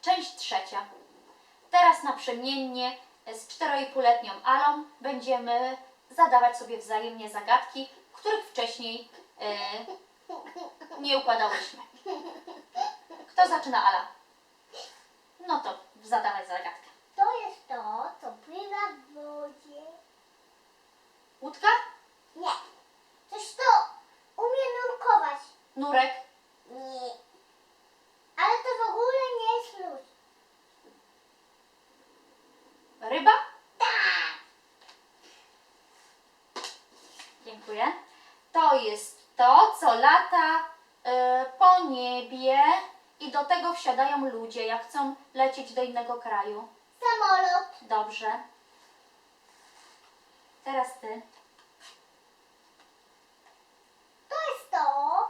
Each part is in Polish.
część trzecia. Teraz naprzemiennie z 4,5-letnią Alą będziemy zadawać sobie wzajemnie zagadki, których wcześniej e, nie układałyśmy. Kto zaczyna, Ala? No to zadawaj zagadkę. To jest to, co pływa w wodzie. Łódka? Nie. Coś to umie nurkować. Nurek? Nie. Ale to w ogóle nie jest lód. Ryba? Tak. Dziękuję. To jest to, co lata e, po niebie i do tego wsiadają ludzie, jak chcą lecieć do innego kraju. Samolot. Dobrze. Teraz ty. To jest to,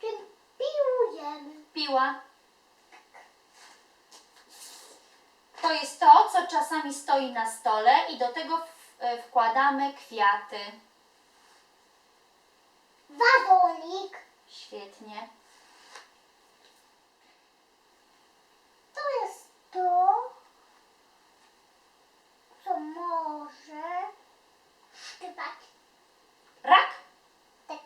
czym piłujemy. Piła. To jest to, co czasami stoi na stole i do tego w, e, wkładamy kwiaty. Wagonik. Świetnie. To jest to, co może szczypać. Rak? Tak.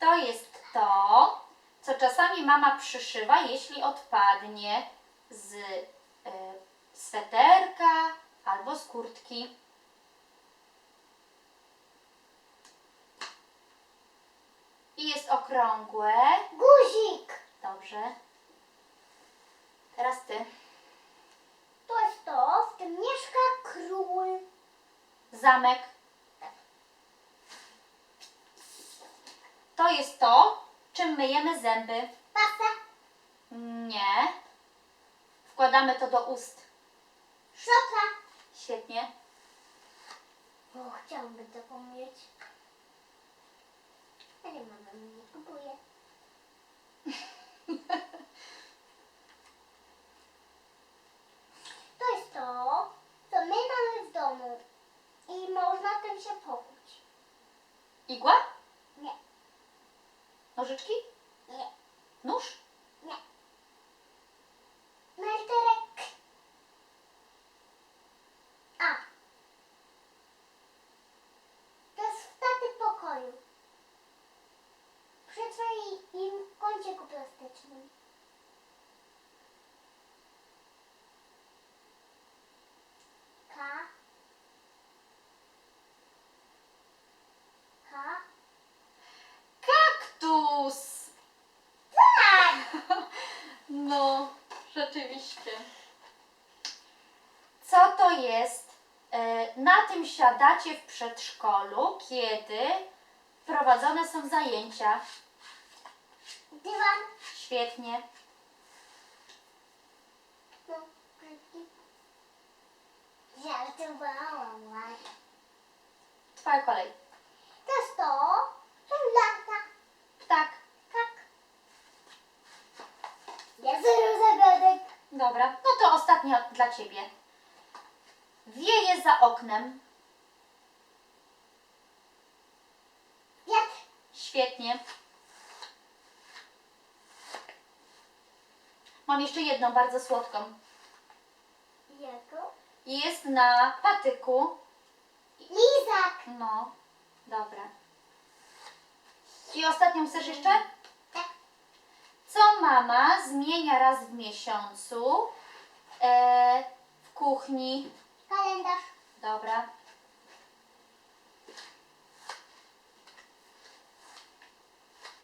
To jest to, co czasami mama przyszywa, jeśli odpadnie z e, sweterka albo z kurtki. I jest okrągłe. Guzik. Dobrze. Teraz ty. To jest to, w czym mieszka król. Zamek. To jest to, czym myjemy zęby. Pasa. Nie. Wkładamy to do ust. Szota. Świetnie. Chciałabym to mieć. Ale mama mi nie kupuje. To jest to, co my mamy w domu. I można tym się pokuć. Igła? Nie, Nożyczki? nie, Nóż? nie. A. rzeczywiście. Co to jest? E, Na tym siadacie w przedszkolu, kiedy prowadzone są zajęcia. Dywan. Świetnie. Żartowałam. Twoja kolej. To jest to, co lata. Ptak. Tak. Ja zero zagadek. Dobra, no to ostatnia dla Ciebie. Wieje za oknem. Wiatr. Świetnie. Mam jeszcze jedną bardzo słodką. Jako? Jest na patyku. Lizak. No, dobra. I ostatnią chcesz jeszcze? Co mama zmienia raz w miesiącu e, w kuchni? Kalendarz. Dobra.